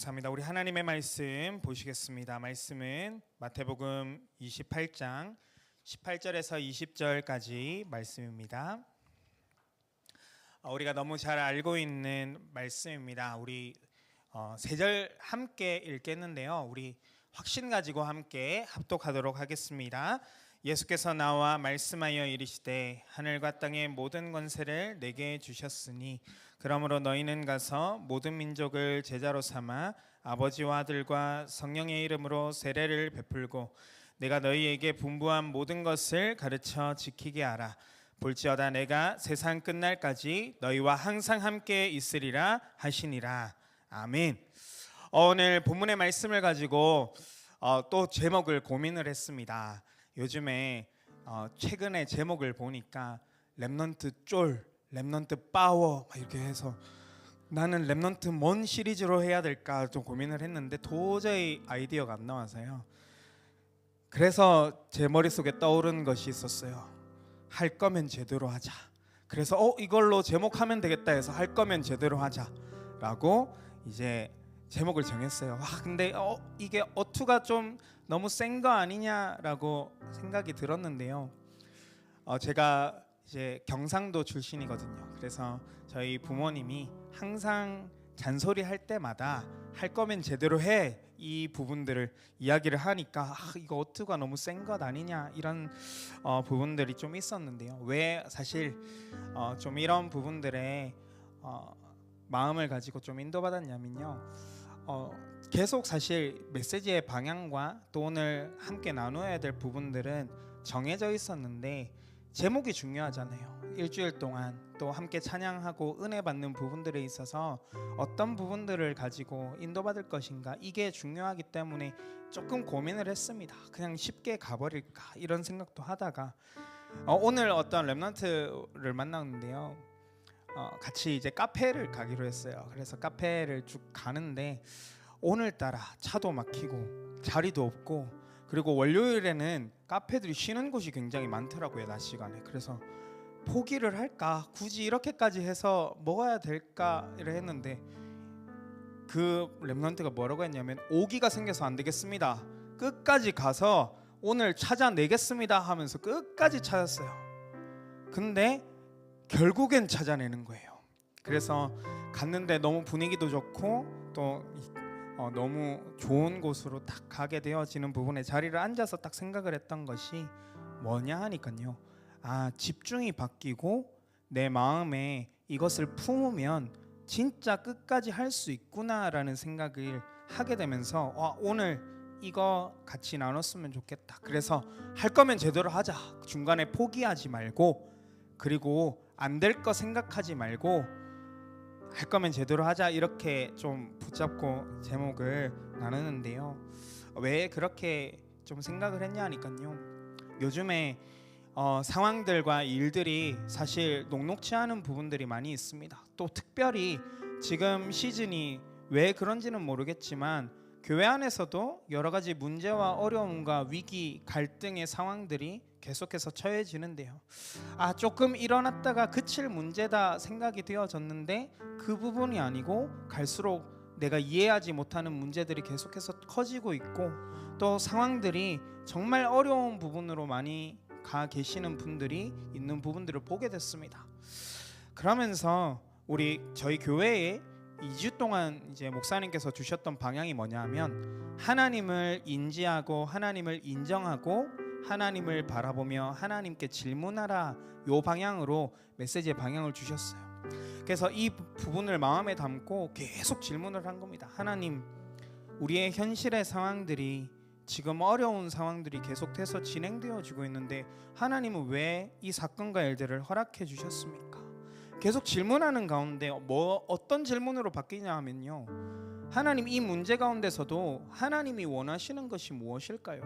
감사합니다. 우리 하나님의 말씀 보시겠습니다. 말씀은 마태복음 28장 18절에서 20절까지 말씀입니다. 어, 우리가 너무 잘 알고 있는 말씀입니다. 우리 어, 세절 함께 읽겠는데요. 우리 확신 가지고 함께 합독하도록 하겠습니다. 예수께서 나와 말씀하여 이르시되 하늘과 땅의 모든 권세를 내게 주셨으니 그러므로 너희는 가서 모든 민족을 제자로 삼아 아버지와 아들과 성령의 이름으로 세례를 베풀고 내가 너희에게 분부한 모든 것을 가르쳐 지키게 하라 볼지어다 내가 세상 끝날까지 너희와 항상 함께 있으리라 하시니라 아멘. 어, 오늘 본문의 말씀을 가지고 어, 또 제목을 고민을 했습니다. 요즘에 어, 최근에 제목을 보니까 랩넌트 쫄, 랩넌트 파워 막 이렇게 해서 나는 랩넌트 뭔 시리즈로 해야 될까 좀 고민을 했는데 도저히 아이디어가 안 나와서요. 그래서 제 머릿속에 떠오른 것이 있었어요. 할 거면 제대로 하자. 그래서 어 이걸로 제목하면 되겠다 해서 할 거면 제대로 하자라고 이제 제목을 정했어요. 와 근데 어 이게 어투가 좀 너무 센 거 아니냐라고 생각이 들었는데요. 어 제가 이제 경상도 출신이거든요. 그래서 저희 부모님이 항상 잔소리 할 때마다 할 거면 제대로 해. 이 부분들을 이야기를 하니까 아, 이거 어투가 너무 센 것 아니냐 이런 어, 부분들이 좀 있었는데요. 왜 사실 어, 좀 이런 부분들에 어, 마음을 가지고 좀 인도받았냐면요. 어, 계속 사실 메시지의 방향과 또 오늘 함께 나누어야 될 부분들은 정해져 있었는데 제목이 중요하잖아요. 일주일 동안 또 함께 찬양하고 은혜 받는 부분들에 있어서 어떤 부분들을 가지고 인도받을 것인가 이게 중요하기 때문에 조금 고민을 했습니다. 그냥 쉽게 가버릴까 이런 생각도 하다가 어, 오늘 어떤 랩런트를 만났는데요. 어, 같이 이제 카페를 가기로 했어요. 그래서 카페를 쭉 가는데 오늘따라 차도 막히고 자리도 없고 그리고 월요일에는 카페들이 쉬는 곳이 굉장히 많더라고요 낮 시간에. 그래서 포기를 할까? 굳이 이렇게까지 해서 먹어야 될까? 이래 했는데 그 랩런트가 뭐라고 했냐면 오기가 생겨서 안 되겠습니다. 끝까지 가서 오늘 찾아내겠습니다 하면서 끝까지 찾았어요. 근데 결국엔 찾아내는 거예요 그래서 갔는데 너무 분위기도 좋고 또 어, 너무 좋은 곳으로 딱 가게 되어지는 부분에 자리를 앉아서 딱 생각을 했던 것이 뭐냐 하니까요. 아 집중이 바뀌고 내 마음에 이것을 품으면 진짜 끝까지 할 수 있구나라는 생각을 하게 되면서 와, 오늘 이거 같이 나눴으면 좋겠다. 그래서 할 거면 제대로 하자. 중간에 포기하지 말고 그리고 안 될 거 생각하지 말고 할 거면 제대로 하자 이렇게 좀 붙잡고 제목을 나누는데요. 왜 그렇게 좀 생각을 했냐 하니까요. 요즘에 어, 상황들과 일들이 사실 녹록치 않은 부분들이 많이 있습니다. 또 특별히 지금 시즌이 왜 그런지는 모르겠지만 교회 안에서도 여러 가지 문제와 어려움과 위기, 갈등의 상황들이 계속해서 처해지는데요. 아 조금 일어났다가 그칠 문제다 생각이 되어졌는데 그 부분이 아니고 갈수록 내가 이해하지 못하는 문제들이 계속해서 커지고 있고 또 상황들이 정말 어려운 부분으로 많이 가 계시는 분들이 있는 부분들을 보게 됐습니다. 그러면서 우리 저희 교회에 2주 동안 이제 목사님께서 주셨던 방향이 뭐냐면 하나님을 인지하고 하나님을 인정하고 하나님을 바라보며 하나님께 질문하라 요 방향으로 메시지의 방향을 주셨어요. 그래서 이 부분을 마음에 담고 계속 질문을 한 겁니다. 하나님, 우리의 현실의 상황들이 지금 어려운 상황들이 계속해서 진행되어지고 있는데 하나님은 왜 이 사건과 일들을 허락해 주셨습니까? 계속 질문하는 가운데 뭐 어떤 질문으로 바뀌냐 하면요. 하나님 이 문제 가운데서도 하나님이 원하시는 것이 무엇일까요?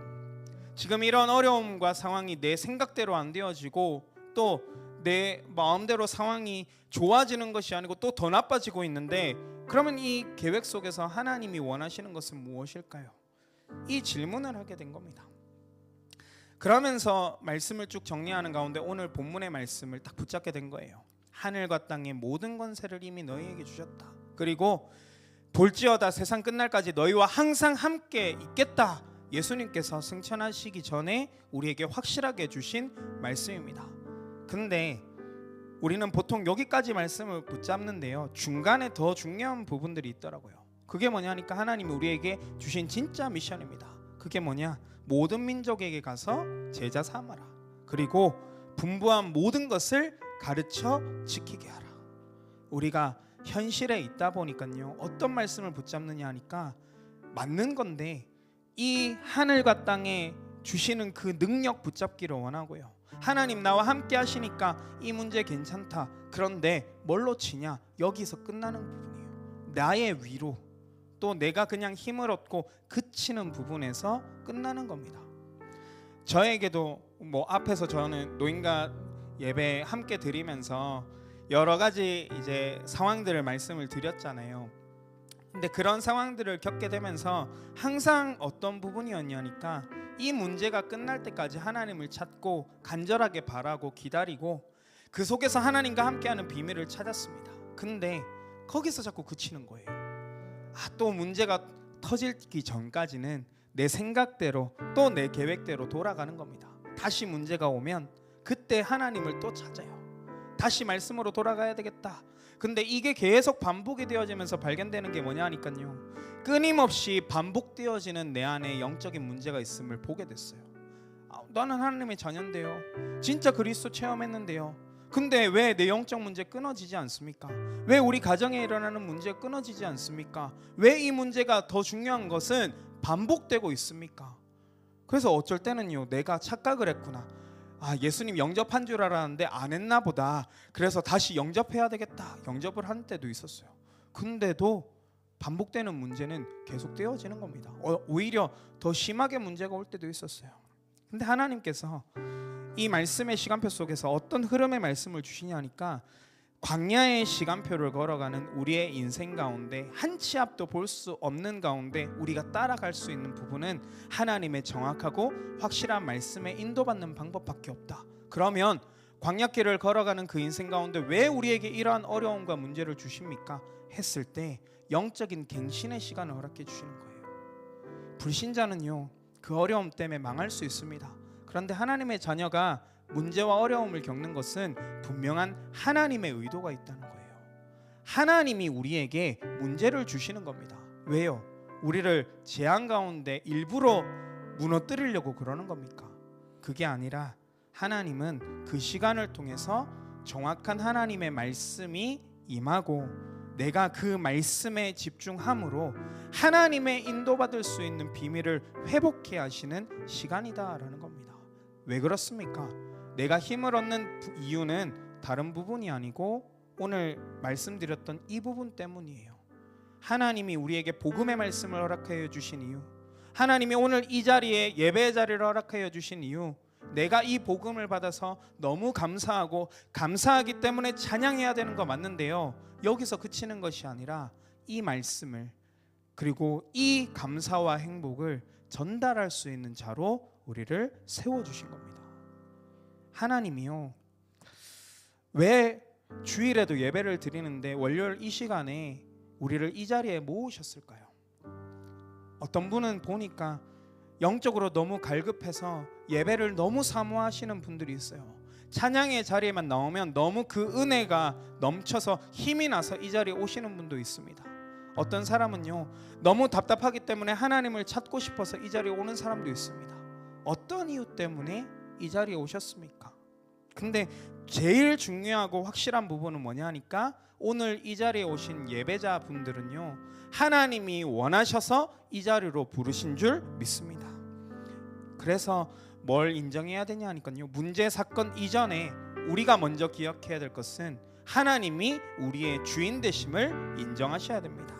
지금 이런 어려움과 상황이 내 생각대로 안 되어지고 또 내 마음대로 상황이 좋아지는 것이 아니고 또 더 나빠지고 있는데 그러면 이 계획 속에서 하나님이 원하시는 것은 무엇일까요? 이 질문을 하게 된 겁니다. 그러면서 말씀을 쭉 정리하는 가운데 오늘 본문의 말씀을 딱 붙잡게 된 거예요. 하늘과 땅의 모든 권세를 이미 너희에게 주셨다. 그리고 볼지어다 세상 끝날까지 너희와 항상 함께 있겠다. 예수님께서 승천하시기 전에 우리에게 확실하게 주신 말씀입니다. 근데 우리는 보통 여기까지 말씀을 붙잡는데요. 중간에 더 중요한 부분들이 있더라고요. 그게 뭐냐니까 하나님이 우리에게 주신 진짜 미션입니다. 그게 뭐냐? 모든 민족에게 가서 제자 삼아라. 그리고 분부한 모든 것을 가르쳐 지키게 하라. 우리가 현실에 있다 보니까요. 어떤 말씀을 붙잡느냐 하니까 맞는 건데 이 하늘과 땅에 주시는 그 능력 붙잡기를 원하고요. 하나님 나와 함께 하시니까 이 문제 괜찮다. 그런데 뭘로 치냐? 여기서 끝나는 부분이에요. 나의 위로 또 내가 그냥 힘을 얻고 그치는 부분에서 끝나는 겁니다. 저에게도 뭐 앞에서 저는 노인과 예배 함께 드리면서 여러 가지 이제 상황들을 말씀을 드렸잖아요. 근데 그런 상황들을 겪게 되면서 항상 어떤 부분이었냐니까 이 문제가 끝날 때까지 하나님을 찾고 간절하게 바라고 기다리고 그 속에서 하나님과 함께하는 비밀을 찾았습니다. 근데 거기서 자꾸 그치는 거예요. 아, 또 문제가 터지기 전까지는 내 생각대로 또 내 계획대로 돌아가는 겁니다. 다시 문제가 오면 그때 하나님을 또 찾아요. 다시 말씀으로 돌아가야 되겠다. 근데 이게 계속 반복이 되어지면서 발견되는 게 뭐냐니까요. 끊임없이 반복되어지는 내 안에 영적인 문제가 있음을 보게 됐어요. 아, 나는 하나님의 자녀인데요. 진짜 그리스도 체험했는데요. 근데 왜 내 영적 문제 끊어지지 않습니까? 왜 우리 가정에 일어나는 문제 끊어지지 않습니까? 왜 이 문제가 더 중요한 것은 반복되고 있습니까? 그래서 어쩔 때는요, 내가 착각을 했구나. 아, 예수님 영접한 줄 알았는데 안 했나 보다. 그래서 다시 영접해야 되겠다. 영접을 한 때도 있었어요. 근데도 반복되는 문제는 계속 되어지는 겁니다. 어, 오히려 더 심하게 문제가 올 때도 있었어요. 근데 하나님께서 이 말씀의 시간표 속에서 어떤 흐름의 말씀을 주시냐니까 광야의 시간표를 걸어가는 우리의 인생 가운데 한 치 앞도 볼 수 없는 가운데 우리가 따라갈 수 있는 부분은 하나님의 정확하고 확실한 말씀에 인도받는 방법밖에 없다. 그러면 광야길을 걸어가는 그 인생 가운데 왜 우리에게 이러한 어려움과 문제를 주십니까? 했을 때 영적인 갱신의 시간을 허락해 주시는 거예요. 불신자는요 그 어려움 때문에 망할 수 있습니다. 그런데 하나님의 자녀가 문제와 어려움을 겪는 것은 분명한 하나님의 의도가 있다는 거예요. 하나님이 우리에게 문제를 주시는 겁니다. 왜요? 우리를 재앙 가운데 일부러 무너뜨리려고 그러는 겁니까? 그게 아니라 하나님은 그 시간을 통해서 정확한 하나님의 말씀이 임하고 내가 그 말씀에 집중함으로 하나님의 인도받을 수 있는 비밀을 회복해 하시는 시간이다라는 겁니다. 왜 그렇습니까? 내가 힘을 얻는 부- 이유는 다른 부분이 아니고 오늘 말씀드렸던 이 부분 때문이에요. 하나님이 우리에게 복음의 말씀을 허락하여 주신 이유, 하나님이 오늘 이 자리에 예배의 자리를 허락하여 주신 이유, 내가 이 복음을 받아서 너무 감사하고 감사하기 때문에 찬양해야 되는 거 맞는데요. 여기서 그치는 것이 아니라 이 말씀을 그리고 이 감사와 행복을 전달할 수 있는 자로 우리를 세워 주신 겁니다. 하나님이요. 왜 주일에도 예배를 드리는데 월요일 이 시간에 우리를 이 자리에 모으셨을까요? 어떤 분은 보니까 영적으로 너무 갈급해서 예배를 너무 사모하시는 분들이 있어요. 찬양의 자리에만 나오면 너무 그 은혜가 넘쳐서 힘이 나서 이 자리에 오시는 분도 있습니다. 어떤 사람은요 너무 답답하기 때문에 하나님을 찾고 싶어서 이 자리에 오는 사람도 있습니다. 어떤 이유 때문에 이 자리에 오셨습니까? 근데 제일 중요하고 확실한 부분은 뭐냐 하니까 오늘 이 자리에 오신 예배자 분들은요 하나님이 원하셔서 이 자리로 부르신 줄 믿습니다. 그래서 뭘 인정해야 되냐 하니까요 문제 사건 이전에 우리가 먼저 기억해야 될 것은 하나님이 우리의 주인 되심을 인정하셔야 됩니다.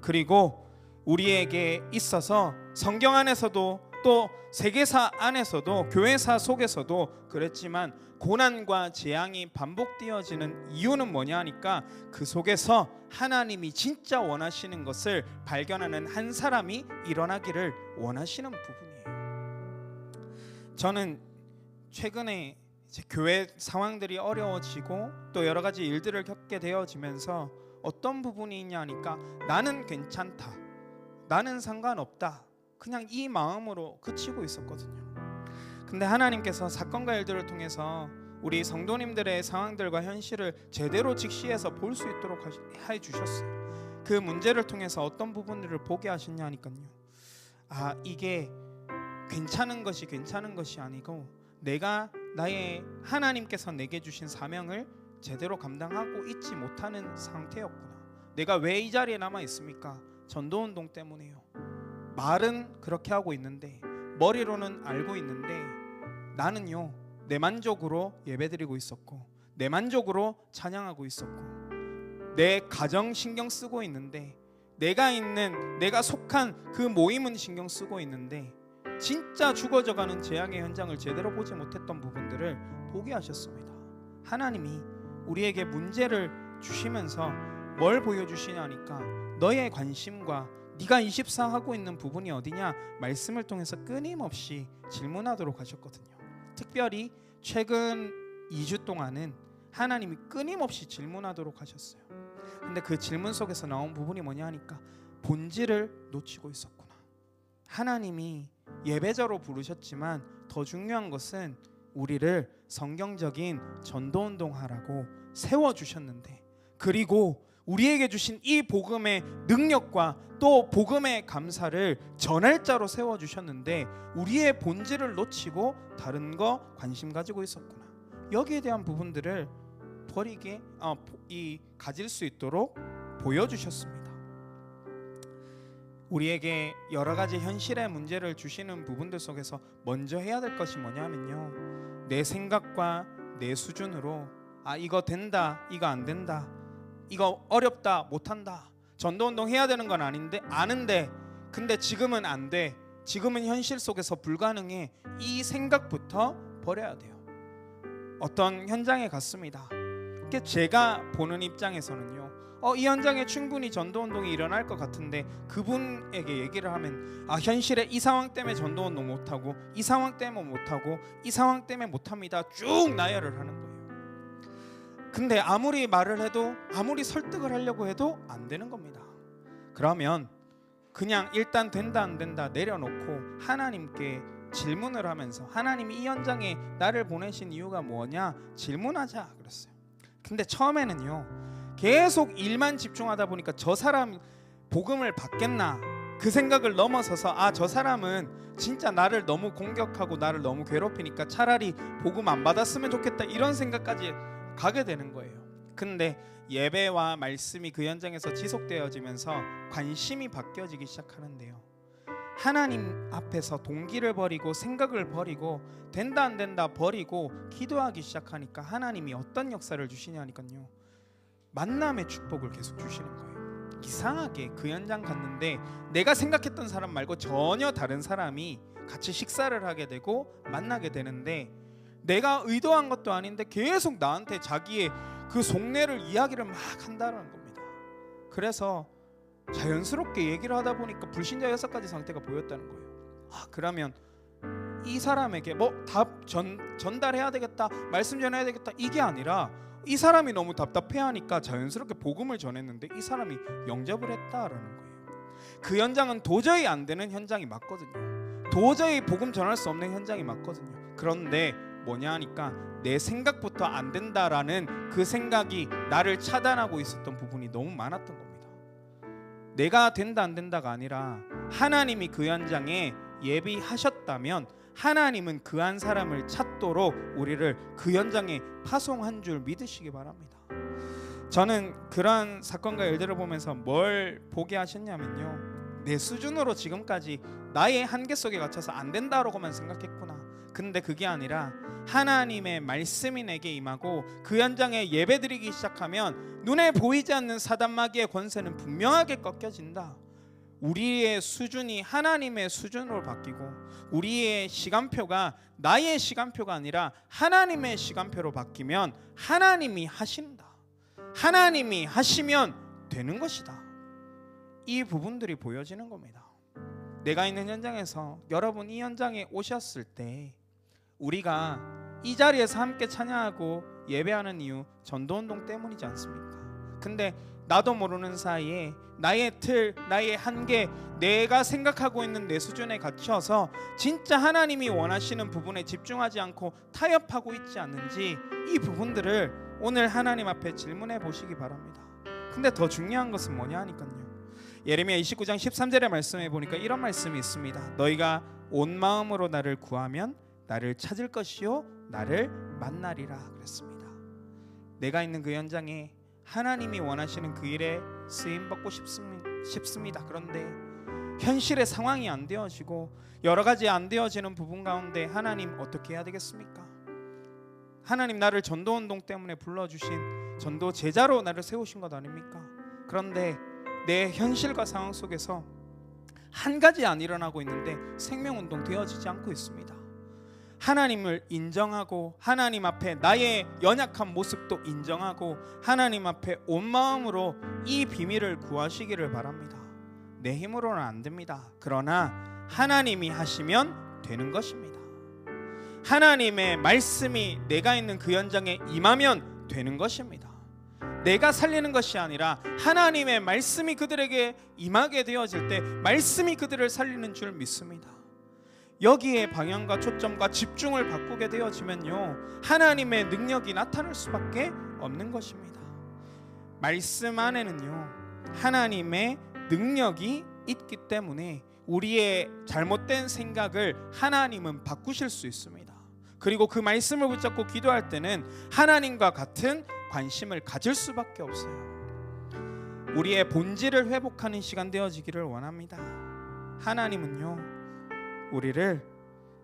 그리고 우리에게 있어서 성경 안에서도 또 세계사 안에서도 교회사 속에서도 그랬지만 고난과 재앙이 반복되어지는 이유는 뭐냐 하니까 그 속에서 하나님이 진짜 원하시는 것을 발견하는 한 사람이 일어나기를 원하시는 부분이에요. 저는 최근에 교회 상황들이 어려워지고 또 여러 가지 일들을 겪게 되어지면서 어떤 부분이 있냐 하니까 나는 괜찮다. 나는 상관없다. 그냥 이 마음으로 그치고 있었거든요. 근데 하나님께서 사건과 일들을 통해서 우리 성도님들의 상황들과 현실을 제대로 직시해서 볼 수 있도록 해 주셨어요. 그 문제를 통해서 어떤 부분들을 보게 하셨냐니까요. 아 이게 괜찮은 것이 괜찮은 것이 아니고 내가 나의 하나님께서 내게 주신 사명을 제대로 감당하고 있지 못하는 상태였구나. 내가 왜 이 자리에 남아 있습니까? 전도 운동 때문에요. 말은 그렇게 하고 있는데 머리로는 알고 있는데 나는요 내 만족으로 예배드리고 있었고 내 만족으로 찬양하고 있었고 내 가정 신경 쓰고 있는데 내가 있는 내가 속한 그 모임은 신경 쓰고 있는데 진짜 죽어져가는 재앙의 현장을 제대로 보지 못했던 부분들을 보게 하셨습니다. 하나님이 우리에게 문제를 주시면서 뭘 보여주시냐니까 너의 관심과 네가 24 하고 있는 부분이 어디냐 말씀을 통해서 끊임없이 질문하도록 하셨거든요. 특별히 최근 2주 동안은 하나님이 끊임없이 질문하도록 하셨어요. 근데 그 질문 속에서 나온 부분이 뭐냐 하니까 본질을 놓치고 있었구나. 하나님이 예배자로 부르셨지만 더 중요한 것은 우리를 성경적인 전도 운동하라고 세워 주셨는데 그리고 우리에게 주신 이 복음의 능력과 또 복음의 감사를 전할 자로 세워 주셨는데 우리의 본질을 놓치고 다른 거 관심 가지고 있었구나. 여기에 대한 부분들을 버리게 어, 이 가질 수 있도록 보여 주셨습니다. 우리에게 여러 가지 현실의 문제를 주시는 부분들 속에서 먼저 해야 될 것이 뭐냐면요. 내 생각과 내 수준으로 아 이거 된다, 이거 안 된다, 이거 어렵다, 못 한다. 전도 운동 해야 되는 건 아닌데 아는데 근데 지금은 안 돼. 지금은 현실 속에서 불가능해. 이 생각부터 버려야 돼요. 어떤 현장에 갔습니다. 제가 보는 입장에서는요. 어, 이 현장에 충분히 전도 운동이 일어날 것 같은데 그분에게 얘기를 하면 아 현실에 이 상황 때문에 전도 운동 못 하고 이 상황 때문에 못 하고 이 상황 때문에 못 합니다. 쭉 나열을 하는 거예요. 근데 아무리 말을 해도 아무리 설득을 하려고 해도 안 되는 겁니다. 그러면 그냥 일단 된다 안 된다 내려놓고 하나님께 질문을 하면서 하나님이 이 현장에 나를 보내신 이유가 뭐냐 질문하자 그랬어요. 근데 처음에는요. 계속 일만 집중하다 보니까 저 사람 복음을 받겠나 그 생각을 넘어서서 아 저 사람은 진짜 나를 너무 공격하고 나를 너무 괴롭히니까 차라리 복음 안 받았으면 좋겠다 이런 생각까지 가게 되는 거예요. 근데 예배와 말씀이 그 현장에서 지속되어지면서 관심이 바뀌어지기 시작하는데요. 하나님 앞에서 동기를 버리고 생각을 버리고 된다 안 된다 버리고 기도하기 시작하니까 하나님이 어떤 역사를 주시냐니까요. 만남의 축복을 계속 주시는 거예요. 이상하게 그 현장 갔는데 내가 생각했던 사람 말고 전혀 다른 사람이 같이 식사를 하게 되고 만나게 되는데 내가 의도한 것도 아닌데 계속 나한테 자기의 그 속내를 이야기를 막 한다는 겁니다. 그래서 자연스럽게 얘기를 하다 보니까 불신자 여섯 가지 상태가 보였다는 거예요. 아 그러면 이 사람에게 뭐 답 전 전달해야 되겠다, 말씀 전해야 되겠다 이게 아니라 이 사람이 너무 답답해하니까 자연스럽게 복음을 전했는데 이 사람이 영접을 했다라는 거예요. 그 현장은 도저히 안 되는 현장이 맞거든요. 도저히 복음 전할 수 없는 현장이 맞거든요. 그런데 뭐냐 하니까 내 생각부터 안 된다라는 그 생각이 나를 차단하고 있었던 부분이 너무 많았던 겁니다. 내가 된다 안 된다가 아니라 하나님이 그 현장에 예비하셨다면 하나님은 그 한 사람을 찾도록 우리를 그 현장에 파송한 줄 믿으시기 바랍니다. 저는 그러한 사건과 일들을 보면서 뭘 보게 하셨냐면요. 내 수준으로 지금까지 나의 한계 속에 갇혀서 안 된다라고만 생각했구나. 근데 그게 아니라 하나님의 말씀이 내게 임하고 그 현장에 예배드리기 시작하면 눈에 보이지 않는 사단 마귀의 권세는 분명하게 꺾여진다. 우리의 수준이 하나님의 수준으로 바뀌고 우리의 시간표가 나의 시간표가 아니라 하나님의 시간표로 바뀌면 하나님이 하신다. 하나님이 하시면 되는 것이다. 이 부분들이 보여지는 겁니다. 내가 있는 현장에서 여러분 이 현장에 오셨을 때 우리가 이 자리에서 함께 찬양하고 예배하는 이유 전도 운동 때문이지 않습니까? 근데 나도 모르는 사이에 나의 틀, 나의 한계, 내가 생각하고 있는 내 수준에 갇혀서 진짜 하나님이 원하시는 부분에 집중하지 않고 타협하고 있지 않는지 이 부분들을 오늘 하나님 앞에 질문해 보시기 바랍니다. 근데 더 중요한 것은 뭐냐 하니까요. 예레미야 29장 13절의 말씀에 보니까 이런 말씀이 있습니다. 너희가 온 마음으로 나를 구하면 나를 찾을 것이요 나를 만나리라 그랬습니다. 내가 있는 그 현장에 하나님이 원하시는 그 일에 쓰임 받고 싶습니다. 그런데 현실의 상황이 안 되어지고 여러 가지 안 되어지는 부분 가운데 하나님 어떻게 해야 되겠습니까? 하나님 나를 전도 운동 때문에 불러 주신 전도 제자로 나를 세우신 것 아닙니까? 그런데 내 현실과 상황 속에서 한 가지 안 일어나고 있는데 생명 운동 되어지지 않고 있습니다. 하나님을 인정하고 하나님 앞에 나의 연약한 모습도 인정하고 하나님 앞에 온 마음으로 이 비밀을 구하시기를 바랍니다. 내 힘으로는 안 됩니다. 그러나 하나님이 하시면 되는 것입니다. 하나님의 말씀이 내가 있는 그 현장에 임하면 되는 것입니다. 내가 살리는 것이 아니라 하나님의 말씀이 그들에게 임하게 되어질 때 말씀이 그들을 살리는 줄 믿습니다. 여기에 방향과 초점과 집중을 바꾸게 되어지면요 하나님의 능력이 나타날 수밖에 없는 것입니다. 말씀 안에는요 하나님의 능력이 있기 때문에 우리의 잘못된 생각을 하나님은 바꾸실 수 있습니다. 그리고 그 말씀을 붙잡고 기도할 때는 하나님과 같은 관심을 가질 수밖에 없어요. 우리의 본질을 회복하는 시간 되어지기를 원합니다. 하나님은요, 우리를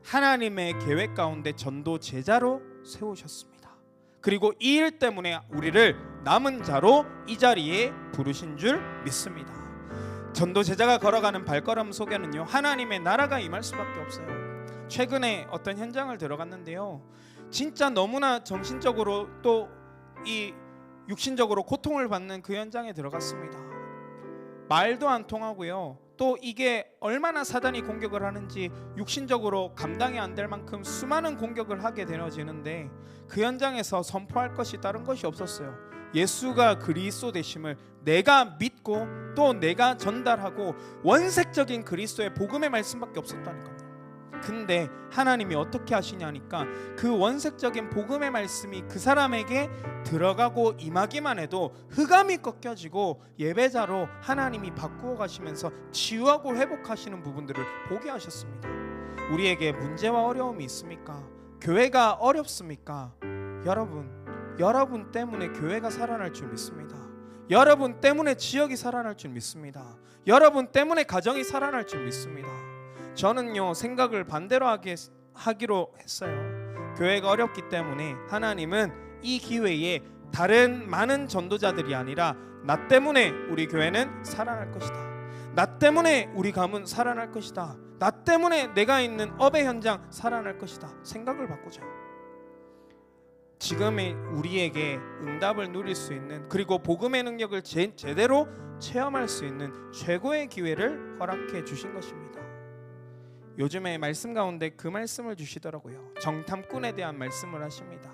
하나님의 계획 가운데 전도 제자로 세우셨습니다. 그리고 이 일 때문에 우리를 남은 자로 이 자리에 부르신 줄 믿습니다. 전도 제자가 걸어가는 발걸음 속에는요, 하나님의 나라가 임할 수밖에 없어요. 최근에 어떤 현장을 들어갔는데요. 진짜 너무나 정신적으로 또 이 육신적으로 고통을 받는 그 현장에 들어갔습니다. 말도 안 통하고요. 또 이게 얼마나 사단이 공격을 하는지 육신적으로 감당이 안 될 만큼 수많은 공격을 하게 되어지는데 그 현장에서 선포할 것이 다른 것이 없었어요. 예수가 그리스도 되심을 내가 믿고 또 내가 전달하고 원색적인 그리스도의 복음의 말씀밖에 없었다니까요. 근데 하나님이 어떻게 하시냐니까 그 원색적인 복음의 말씀이 그 사람에게 들어가고 임하기만 해도 흑암이 꺾여지고 예배자로 하나님이 바꾸어 가시면서 치유하고 회복하시는 부분들을 보게 하셨습니다. 우리에게 문제와 어려움이 있습니까? 교회가 어렵습니까? 여러분, 여러분 때문에 교회가 살아날 줄 믿습니다. 여러분 때문에 지역이 살아날 줄 믿습니다. 여러분 때문에 가정이 살아날 줄 믿습니다. 저는요 생각을 반대로 하게, 하기로 했어요. 교회가 어렵기 때문에 하나님은 이 기회에 다른 많은 전도자들이 아니라 나 때문에 우리 교회는 살아날 것이다. 나 때문에 우리 가문 살아날 것이다. 나 때문에 내가 있는 업의 현장 살아날 것이다. 생각을 바꾸자. 지금의 우리에게 응답을 누릴 수 있는 그리고 복음의 능력을 제, 제대로 체험할 수 있는 최고의 기회를 허락해 주신 것입니다. 요즘에 말씀 가운데 그 말씀을 주시더라고요. 정탐꾼에 대한 말씀을 하십니다.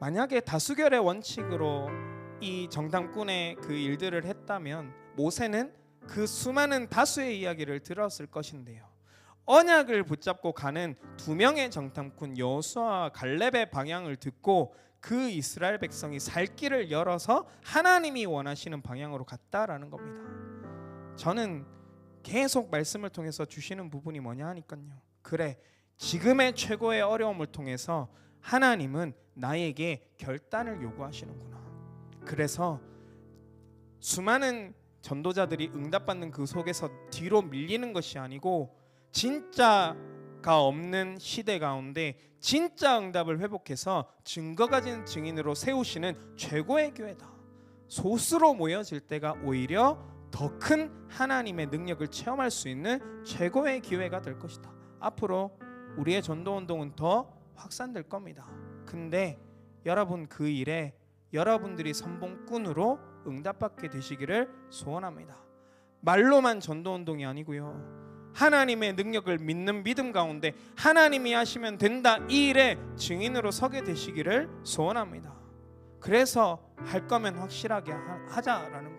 만약에 다수결의 원칙으로 이 정탐꾼의 그 일들을 했다면 모세는 그 수많은 다수의 이야기를 들었을 것인데요. 언약을 붙잡고 가는 두 명의 정탐꾼 여호수아와 갈렙의 방향을 듣고 그 이스라엘 백성이 살 길을 열어서 하나님이 원하시는 방향으로 갔다라는 겁니다. 저는 계속 말씀을 통해서 주시는 부분이 뭐냐 하니까요. 그래 지금의 최고의 어려움을 통해서 하나님은 나에게 결단을 요구하시는구나. 그래서 수많은 전도자들이 응답받는 그 속에서 뒤로 밀리는 것이 아니고 진짜가 없는 시대 가운데 진짜 응답을 회복해서 증거 가진 증인으로 세우시는 최고의 교회다. 소수로 모여질 때가 오히려 더 큰 하나님의 능력을 체험할 수 있는 최고의 기회가 될 것이다. 앞으로 우리의 전도 운동은 더 확산될 겁니다. 근데 여러분 그 일에 여러분들이 선봉꾼으로 응답받게 되시기를 소원합니다. 말로만 전도 운동이 아니고요. 하나님의 능력을 믿는 믿음 가운데 하나님이 하시면 된다 이 일에 증인으로 서게 되시기를 소원합니다. 그래서 할 거면 확실하게 하- 하자라는.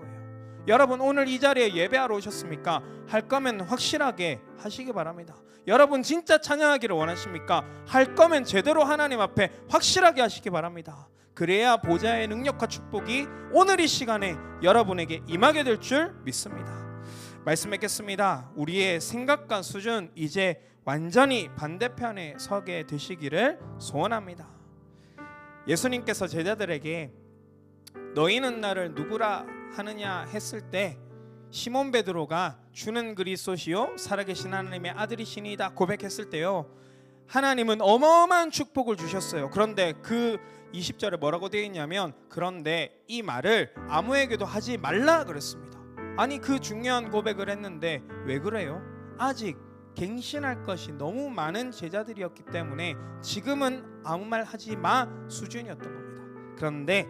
여러분 오늘 이 자리에 예배하러 오셨습니까? 할 거면 확실하게 하시기 바랍니다. 여러분 진짜 찬양하기를 원하십니까? 할 거면 제대로 하나님 앞에 확실하게 하시기 바랍니다. 그래야 보좌의 능력과 축복이 오늘 이 시간에 여러분에게 임하게 될 줄 믿습니다. 말씀 맺겠습니다. 우리의 생각과 수준 이제 완전히 반대편에 서게 되시기를 소원합니다. 예수님께서 제자들에게 너희는 나를 누구라 하느냐 했을 때 시몬 베드로가 주는 그리스도시요 살아계신 하나님의 아들이시니이다 고백했을 때요 하나님은 어마어마한 축복을 주셨어요. 그런데 그 20절에 뭐라고 되어 있냐면 그런데 이 말을 아무에게도 하지 말라 그랬습니다. 아니 그 중요한 고백을 했는데 왜 그래요? 아직 갱신할 것이 너무 많은 제자들이었기 때문에 지금은 아무 말 하지 마 수준이었던 겁니다. 그런데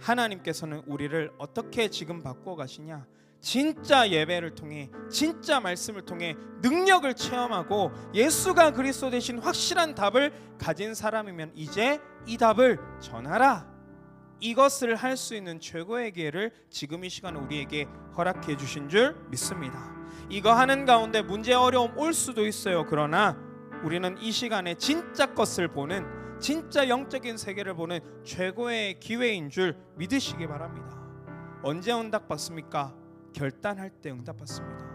하나님께서는 우리를 어떻게 지금 바꾸어 가시냐? 진짜 예배를 통해 진짜 말씀을 통해 능력을 체험하고 예수가 그리스도 대신 확실한 답을 가진 사람이면 이제 이 답을 전하라. 이것을 할 수 있는 최고의 기회를 지금 이 시간 우리에게 허락해 주신 줄 믿습니다. 이거 하는 가운데 문제 어려움 올 수도 있어요. 그러나 우리는 이 시간에 진짜 것을 보는 진짜 영적인 세계를 보는 최고의 기회인 줄 믿으시기 바랍니다. 언제 응답받습니까? 결단할 때 응답받습니다.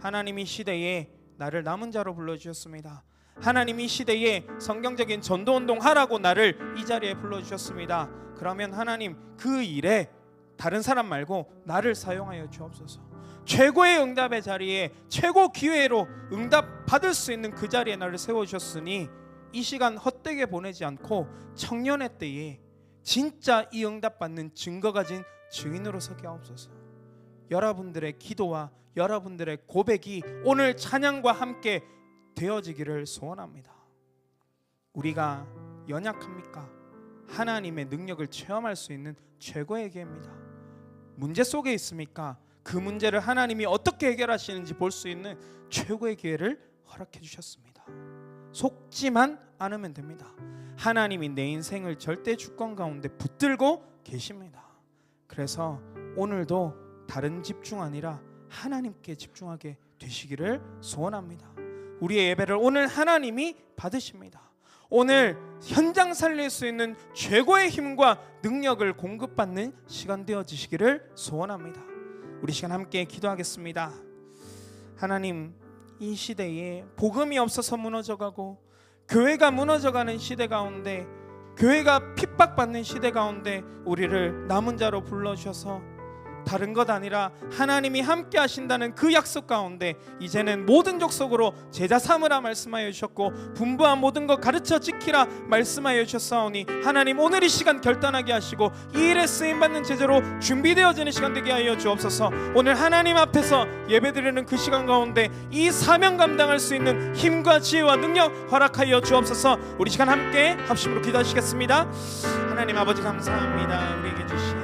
하나님이 시대에 나를 남은 자로 불러주셨습니다. 하나님이 시대에 성경적인 전도 운동 하라고 나를 이 자리에 불러주셨습니다. 그러면 하나님 그 일에 다른 사람 말고 나를 사용하여 주옵소서. 최고의 응답의 자리에 최고 기회로 응답 받을 수 있는 그 자리에 나를 세워 주셨으니 이 시간 헛되게 보내지 않고 청년의 때에 진짜 이 응답 받는 증거 가진 증인으로 서게 하옵소서. 여러분들의 기도와 여러분들의 고백이 오늘 찬양과 함께 되어지기를 소원합니다. 우리가 연약합니까? 하나님의 능력을 체험할 수 있는 최고의 기회입니다. 문제 속에 있습니까? 그 문제를 하나님이 어떻게 해결하시는지 볼 수 있는 최고의 기회를 허락해 주셨습니다. 속지만 않으면 됩니다. 하나님이 내 인생을 절대 주권 가운데 붙들고 계십니다. 그래서 오늘도 다른 집중 아니라 하나님께 집중하게 되시기를 소원합니다. 우리의 예배를 오늘 하나님이 받으십니다. 오늘 현장 살릴 수 있는 최고의 힘과 능력을 공급받는 시간 되어지시기를 소원합니다. 우리 시간 함께 기도하겠습니다. 하나님 이 시대에 복음이 없어서 무너져가고 교회가 무너져가는 시대 가운데 교회가 핍박받는 시대 가운데 우리를 남은 자로 불러주셔서 다른 것 아니라 하나님이 함께 하신다는 그 약속 가운데 이제는 모든 족속으로 제자 삼으라 말씀하여 주셨고 분부한 모든 것 가르쳐 지키라 말씀하여 주셨사오니 하나님 오늘 이 시간 결단하게 하시고 이 일에 쓰임 받는 제자로 준비되어지는 시간 되게 하여 주옵소서. 오늘 하나님 앞에서 예배드리는 그 시간 가운데 이 사명 감당할 수 있는 힘과 지혜와 능력 허락하여 주옵소서. 우리 시간 함께 합심으로 기도하시겠습니다. 하나님 아버지 감사합니다. 우리에게 주신